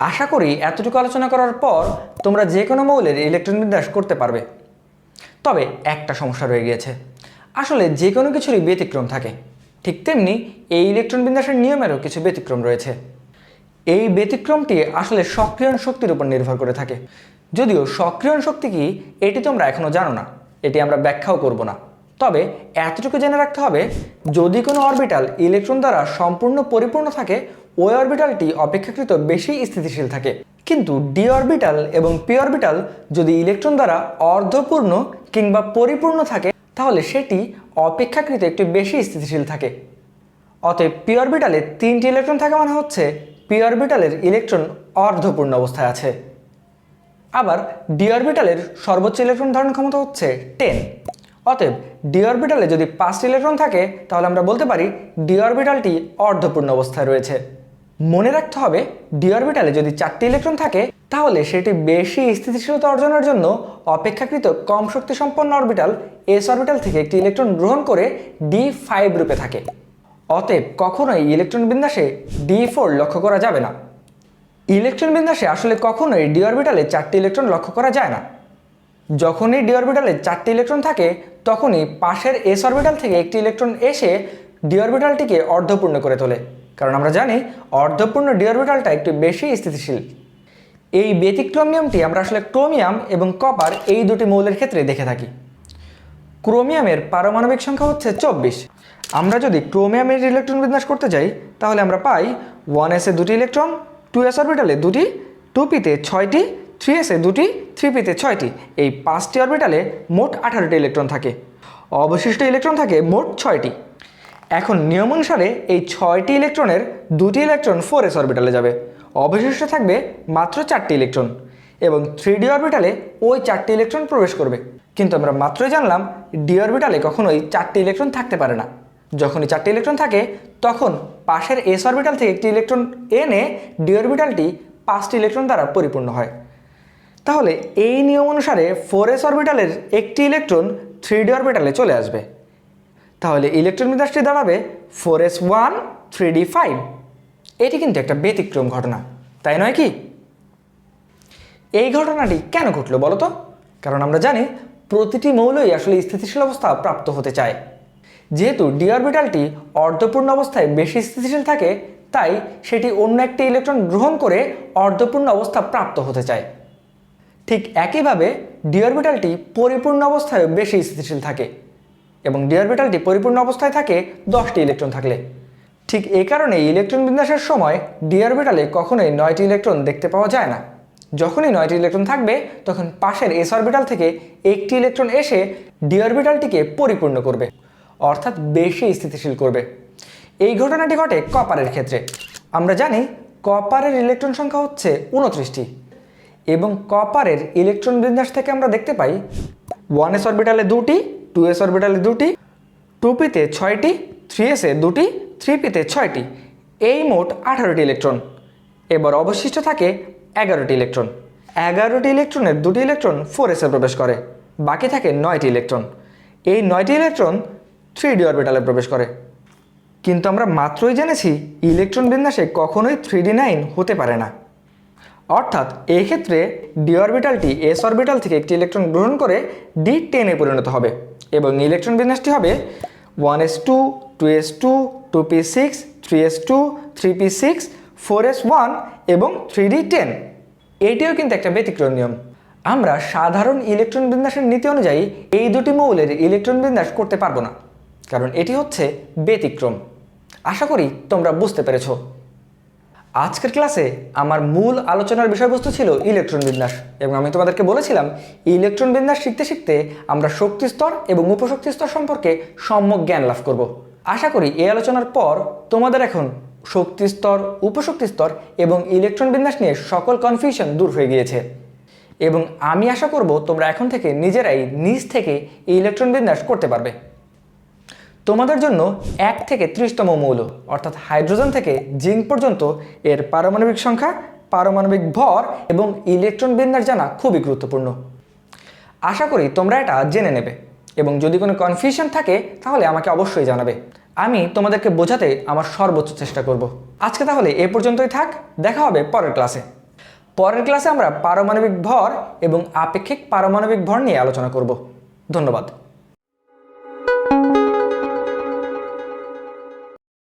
আশা করি এতটুকু আলোচনা করার পর তোমরা যে কোনো মৌলের ইলেকট্রন বিন্যাস করতে পারবে। তবে একটা সমস্যা রয়ে গিয়েছে। আসলে যে কোনো কিছুরই ব্যতিক্রম থাকে। ঠিক তেমনি এই ইলেকট্রন বিন্যাসের নিয়মেরও কিছু ব্যতিক্রম রয়েছে। এই ব্যতিক্রমটি আসলে সক্রিয়ণ শক্তির উপর নির্ভর করে থাকে। যদিও সক্রিয়ণ শক্তি কি, এটি তোমরা এখনও জানো না। এটি আমরা ব্যাখ্যাও করব না। তবে এতটুকু জেনে রাখতে হবে, যদি কোনো অরবিটাল ইলেকট্রন দ্বারা সম্পূর্ণ পরিপূর্ণ থাকে ওই অরবিটালটি অপেক্ষাকৃত বেশি স্থিতিশীল থাকে। কিন্তু ডি অরবিটাল এবং পি অরবিটাল যদি ইলেকট্রন দ্বারা অর্ধপূর্ণ কিংবা পরিপূর্ণ থাকে, তাহলে সেটি অপেক্ষাকৃত একটু বেশি স্থিতিশীল থাকে। অতএব পি অরবিটালে তিনটি ইলেকট্রন থাকা মানে হচ্ছে পি অরবিটালের ইলেকট্রন অর্ধপূর্ণ অবস্থায় আছে। আবার ডি অরবিটালের সর্বোচ্চ ইলেকট্রন ধারণ ক্ষমতা হচ্ছে টেন। অতএব ডি অরবিটালে যদি পাঁচটি ইলেকট্রন থাকে, তাহলে আমরা বলতে পারি ডি অরবিটালটি অর্ধপূর্ণ অবস্থায় রয়েছে। মনে রাখতে হবে ডি অরবিটালে যদি চারটি ইলেকট্রন থাকে, তাহলে সেটি বেশি স্থিতিশীলতা অর্জনের জন্য অপেক্ষাকৃত কম শক্তি সম্পন্ন অরবিটাল এস অরবিটাল থেকে একটি ইলেকট্রন গ্রহণ করে ডি ফাইভ রূপে থাকে। অতএব কখনোই ইলেকট্রন বিন্যাসে ডি ফোর লক্ষ্য করা যাবে না। ইলেকট্রন বিন্যাসে আসলে কখনোই ডি অরবিটালে চারটি ইলেকট্রন লক্ষ্য করা যায় না। যখনই ডি অরবিটালে চারটি ইলেকট্রন থাকে, তখনই পাশের এস অরবিটাল থেকে একটি ইলেকট্রন এসে ডি অরবিটালটিকে অর্ধপূর্ণ করে তোলে। কারণ আমরা জানি অর্ধপূর্ণ ডি অরবিটালটা একটু বেশি স্থিতিশীল। এই ব্যতিক্রম নিয়মটি আমরা আসলে ক্রোমিয়াম এবং কপার এই দুটি মৌলের ক্ষেত্রে দেখে থাকি। ক্রোমিয়ামের পারমাণবিক সংখ্যা হচ্ছে চব্বিশ। আমরা যদি ক্রোমিয়ামের ইলেকট্রন বিন্যাস করতে যাই, তাহলে আমরা পাই ওয়ান এসে দুটি ইলেকট্রন, টু এস অরবিটালে দুটি, টু পিতে ছয়টি, থ্রি এসে দুটি, থ্রি পিতে ছয়টি। এই পাঁচটি অরবিটালে মোট আঠারোটি ইলেকট্রন থাকে। অবশিষ্ট ইলেকট্রন থাকে মোট ছয়টি। এখন নিয়ম অনুসারে এই ছয়টি ইলেকট্রনের দুটি ইলেকট্রন ফোর এস অরবিটালে যাবে। অবশিষ্ট থাকবে মাত্র চারটি ইলেকট্রন এবং থ্রি ডি অরবিটালে ওই চারটি ইলেকট্রন প্রবেশ করবে। কিন্তু আমরা মাত্রই জানলাম ডি অরবিটালে কখনোই চারটি ইলেকট্রন থাকতে পারে না। যখনই চারটি ইলেকট্রন থাকে, তখন পাশের এস অরবিটাল থেকে একটি ইলেকট্রন এনে ডি অরবিটালটি পাঁচটি ইলেকট্রন দ্বারা পরিপূর্ণ হয়। তাহলে এই নিয়ম অনুসারে ফোর এস অরবিটালের একটি ইলেকট্রন থ্রি ডি অরবিটালে চলে আসবে। তাহলে ইলেকট্রন বিন্যাসটি দাঁড়াবে four S one three D five এটি কিন্তু একটা ব্যতিক্রম ঘটনা, তাই নয় কি? এই ঘটনাটি কেন ঘটলো বলো তো? কারণ আমরা জানি প্রতিটি মৌলই আসলে স্থিতিশীল অবস্থা প্রাপ্ত হতে চায়। যেহেতু ডি অরবিটালটি অর্ধপূর্ণ অবস্থায় বেশি স্থিতিশীল থাকে, তাই সেটি অন্য একটি ইলেকট্রন গ্রহণ করে অর্ধপূর্ণ অবস্থা প্রাপ্ত হতে চায়। ঠিক একইভাবে ডি অরবিটালটি পরিপূর্ণ অবস্থায় বেশি স্থিতিশীল থাকে। এবং ডি অরবিটালটি পরিপূর্ণ অবস্থায় থাকে দশটি ইলেকট্রন থাকলে। ঠিক এই কারণে ইলেকট্রন বিন্যাসের সময় ডি অরবিটালে কখনোই নয়টি ইলেকট্রন দেখতে পাওয়া যায় না। যখনই নয়টি ইলেকট্রন থাকবে, তখন পাশের এস অরবিটাল থেকে একটি ইলেকট্রন এসে ডি অরবিটালটিকে পরিপূর্ণ করবে, অর্থাৎ বেশি স্থিতিশীল করবে। এই ঘটনাটি ঘটে কপারের ক্ষেত্রে। আমরা জানি কপারের ইলেকট্রন সংখ্যা হচ্ছে উনত্রিশটি এবং কপারের ইলেকট্রন বিন্যাস থেকে আমরা দেখতে পাই ওয়ান এস অরবিটালে দুটি টু এস অরবিটালে দুটি টু পিতে ছয়টি থ্রি এসে দুটি থ্রি পিতে ছয়টি। এই মোট আঠারোটি ইলেকট্রন এবার অবশিষ্ট থাকে এগারোটি ইলেকট্রন এগারোটি ইলেকট্রনের দুটি ইলেকট্রন ফোর এসে প্রবেশ করে। বাকি থাকে নয়টি ইলেকট্রন এই নয়টি ইলেকট্রন থ্রি ডি অরবিটালে প্রবেশ করে। কিন্তু আমরা মাত্রই জেনেছি ইলেকট্রন বিন্যাসে কখনোই থ্রি ডি নাইন হতে পারে না। অর্থাৎ এই ক্ষেত্রে ডি অরবিটালটি এস অরবিটাল থেকে একটি ইলেকট্রন গ্রহণ করে ডি টেনে পরিণত হবে এবং ইলেকট্রন বিন্যাসটি হবে one S two two S two two P six three S two three P six four S one এবং থ্রি ডি টেন এটিও কিন্তু একটা ব্যতিক্রম নিয়ম। আমরা সাধারণ ইলেকট্রন বিন্যাসের নীতি অনুযায়ী এই দুটি মৌলের ইলেকট্রন বিন্যাস করতে পারব না, কারণ এটি হচ্ছে ব্যতিক্রম। আশা করি তোমরা বুঝতে পেরেছ। আজকের ক্লাসে আমার মূল আলোচনার বিষয়বস্তু ছিল ইলেকট্রন বিন্যাস এবং আমি তোমাদেরকে বলেছিলাম ইলেকট্রন বিন্যাস শিখতে শিখতে আমরা শক্তি স্তর এবং উপশক্তি স্তর সম্পর্কে সম্যক জ্ঞান লাভ করব। আশা করি এই আলোচনার পর তোমাদের এখন শক্তি স্তর, উপশক্তি স্তর এবং ইলেকট্রন বিন্যাস নিয়ে সকল কনফিউশন দূর হয়ে গিয়েছে। এবং আমি আশা করব তোমরা এখন থেকে নিজেরাই নিজ থেকে ইলেকট্রন বিন্যাস করতে পারবে। তোমাদের জন্য এক থেকে ত্রিশতম মৌল, অর্থাৎ হাইড্রোজেন থেকে জিঙ্ক পর্যন্ত এর পারমাণবিক সংখ্যা, পারমাণবিক ভর এবং ইলেকট্রন বিন্যাস জানা খুবই গুরুত্বপূর্ণ। আশা করি তোমরা এটা জেনে নেবে এবং যদি কোনো কনফিউশন থাকে, তাহলে আমাকে অবশ্যই জানাবে। আমি তোমাদেরকে বোঝাতে আমার সর্বোচ্চ চেষ্টা করব। আজকে তাহলে এ পর্যন্তই থাক, দেখা হবে পরের ক্লাসে পরের ক্লাসে আমরা পারমাণবিক ভর এবং আপেক্ষিক পারমাণবিক ভর নিয়ে আলোচনা করব। ধন্যবাদ।